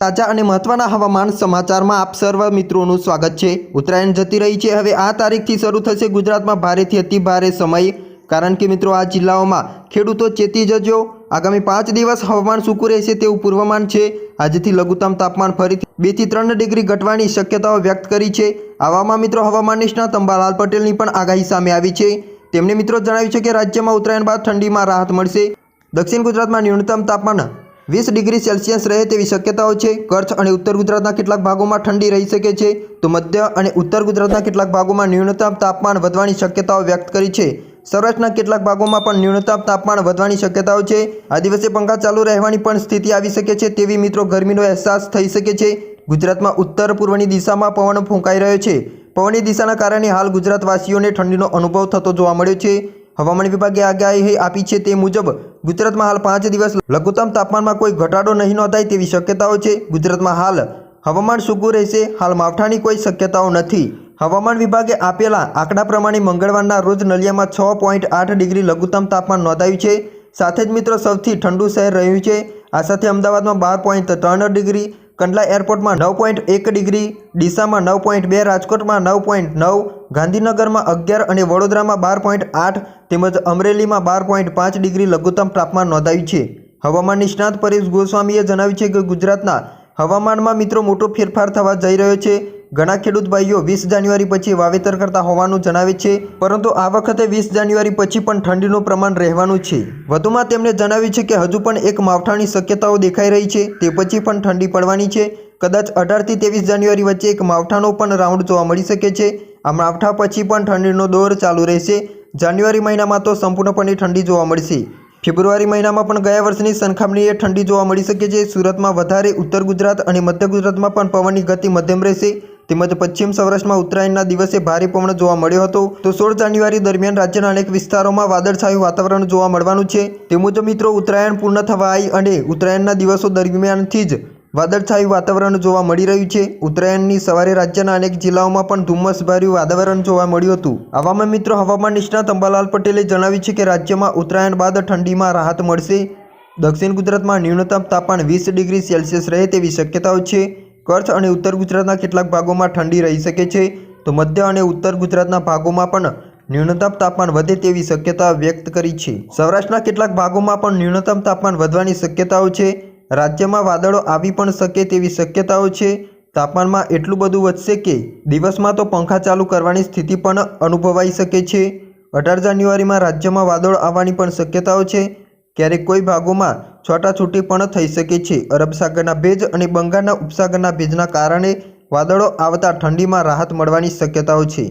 તાજા અને મહત્વના હવામાન સમાચારમાં આપ સર્વ મિત્રોનું સ્વાગત છે. ઉત્તરાયણ જતી રહી છે. હવે આ તારીખથી શરૂ થશે ગુજરાતમાં ભારેથી અતિ ભારે સમય. કારણ કે મિત્રો, આ જિલ્લાઓમાં ખેડૂતો ચેતી જજો. આગામી પાંચ દિવસ હવામાન સૂકું રહેશે તેવું પૂર્વમાન છે. આજથી લઘુત્તમ તાપમાન ફરીથી બેથી ત્રણ ડિગ્રી ઘટવાની શક્યતાઓ વ્યક્ત કરી છે. આવામાં મિત્રો, હવામાન નિષ્ણાત અંબાલાલ પટેલની પણ આગાહી સામે આવી છે. તેમણે મિત્રો જણાવ્યું છે કે રાજ્યમાં ઉત્તરાયણ બાદ ઠંડીમાં રાહત મળશે. દક્ષિણ ગુજરાતમાં ન્યૂનતમ તાપમાન વીસ ડિગ્રી સેલ્સિયસ રહે તેવી શક્યતાઓ છે. કચ્છ અને ઉત્તર ગુજરાતના કેટલાક ભાગોમાં ઠંડી રહી શકે છે. તો મધ્ય અને ઉત્તર ગુજરાતના કેટલાક ભાગોમાં ન્યૂનતમ તાપમાન વધવાની શક્યતાઓ વ્યક્ત કરી છે. સૌરાષ્ટ્રના કેટલાક ભાગોમાં પણ ન્યૂનતમ તાપમાન વધવાની શક્યતાઓ છે. આ દિવસે પંખા ચાલુ રહેવાની પણ સ્થિતિ આવી શકે છે તેવી મિત્રો ગરમીનો અહેસાસ થઈ શકે છે. ગુજરાતમાં ઉત્તર પૂર્વની દિશામાં પવન ફૂંકાઈ રહ્યો છે. પવનની દિશાના કારણે હાલ ગુજરાતવાસીઓને ઠંડીનો અનુભવ થતો જોવા મળ્યો છે. હવામાન વિભાગે આગાહી આપી છે તે મુજબ ગુજરાતમાં હાલ પાંચ દિવસ લઘુત્તમ તાપમાનમાં કોઈ ઘટાડો નહીં નોંધાય તેવી શક્યતાઓ છે. ગુજરાતમાં હાલ હવામાન સૂકું રહેશે. હાલ માવઠાની કોઈ શક્યતાઓ નથી. હવામાન વિભાગે આપેલા આંકડા પ્રમાણે મંગળવારના રોજ નલિયામાં છ પોઈન્ટ આઠ ડિગ્રી લઘુત્તમ તાપમાન નોંધાયું છે. સાથે જ મિત્રો સૌથી ઠંડુ શહેર રહ્યું છે. આ સાથે અમદાવાદમાં બાર પોઈન્ટ ત્રણ ડિગ્રી, કંડલા એરપોર્ટમાં નવ પોઈન્ટ એક ડિગ્રી, ડીસામાં નવ પોઈન્ટ બે, રાજકોટમાં નવ પોઈન્ટ નવ ગાંધીનગરમાં અગિયાર અને વડોદરામાં બાર પોઈન્ટ આઠ તેમજ અમરેલીમાં બાર પોઈન્ટ પાંચ ડિગ્રી લઘુત્તમ તાપમાન નોંધાયું છે. હવામાન નિષ્ણાત પરેશ ગોસ્વામીએ જણાવ્યું છે કે ગુજરાતના હવામાનમાં મિત્રો મોટો ફેરફાર થવા જઈ રહ્યો છે. ઘણા ખેડૂત ભાઈઓ વીસ જાન્યુઆરી પછી વાવેતર કરતા હોવાનું જણાવે છે, પરંતુ આ વખતે વીસ જાન્યુઆરી પછી પણ ઠંડીનું પ્રમાણ રહેવાનું છે. વધુમાં તેમણે જણાવ્યું છે કે હજુ પણ એક માવઠાની શક્યતાઓ દેખાઈ રહી છે, તે પછી પણ ઠંડી પડવાની છે. કદાચ અઢારથી ત્રેવીસ જાન્યુઆરી વચ્ચે એક માવઠાનો પણ રાઉન્ડ જોવા મળી શકે છે. આ માવઠા પછી પણ ઠંડીનો દોર ચાલુ રહેશે. જાન્યુઆરી મહિનામાં તો સંપૂર્ણપણે ઠંડી જોવા મળશે. ફેબ્રુઆરી મહિનામાં પણ ગયા વર્ષની સરખામણીએ ઠંડી જોવા મળી શકે છે. સુરતમાં વધારે ઉત્તર ગુજરાત અને મધ્ય ગુજરાતમાં પણ પવનની ગતિ મધ્યમ રહેશે. તેમજ પશ્ચિમ સૌરાષ્ટ્રમાં ઉત્તરાયણના દિવસે ભારે પવન જોવા મળ્યો હતો. તો સોળ જાન્યુઆરી દરમિયાન રાજ્યના અનેક વિસ્તારોમાં વાદળછાયું વાતાવરણ જોવા મળવાનું છે. તે મુજબ મિત્રો, ઉત્તરાયણ પૂર્ણ થવા આવી અને ઉત્તરાયણના દિવસો દરમિયાનથી જ વાદળછાયું વાતાવરણ જોવા મળી રહ્યું છે. ઉત્તરાયણની સવારે રાજ્યના અનેક જિલ્લાઓમાં પણ ધુમ્મસભર્યું વાતાવરણ જોવા મળ્યું હતું. આવામાં મિત્રો હવામાન નિષ્ણાત અંબાલાલ પટેલે જણાવ્યું છે કે રાજ્યમાં ઉત્તરાયણ બાદ ઠંડીમાં રાહત મળશે. દક્ષિણ ગુજરાતમાં ન્યૂનતમ તાપમાન વીસ ડિગ્રી સેલ્સિયસ રહે તેવી શક્યતાઓ છે. કચ્છ અને ઉત્તર ગુજરાતના કેટલાક ભાગોમાં ઠંડી રહી શકે છે. તો મધ્ય અને ઉત્તર ગુજરાતના ભાગોમાં પણ ન્યૂનતમ તાપમાન વધે તેવી શક્યતા વ્યક્ત કરી છે. સૌરાષ્ટ્રના કેટલાક ભાગોમાં પણ ન્યૂનતમ તાપમાન વધવાની શક્યતાઓ છે. રાજ્યમાં વાદળો આવી પણ શકે તેવી શક્યતાઓ છે. તાપમાનમાં એટલું બધું વધશે કે દિવસમાં તો પંખા ચાલુ કરવાની સ્થિતિ પણ અનુભવાઈ શકે છે. અઢાર જાન્યુઆરીમાં રાજ્યમાં વાદળો આવવાની પણ શક્યતાઓ છે. ક્યારેક કોઈ ભાગોમાં છોટાછૂટી પણ થઈ શકે છે. અરબ સાગરના ભેજ અને બંગાળના ઉપસાગરના ભેજના કારણે વાદળો આવતા ઠંડીમાં રાહત મળવાની શક્યતાઓ છે.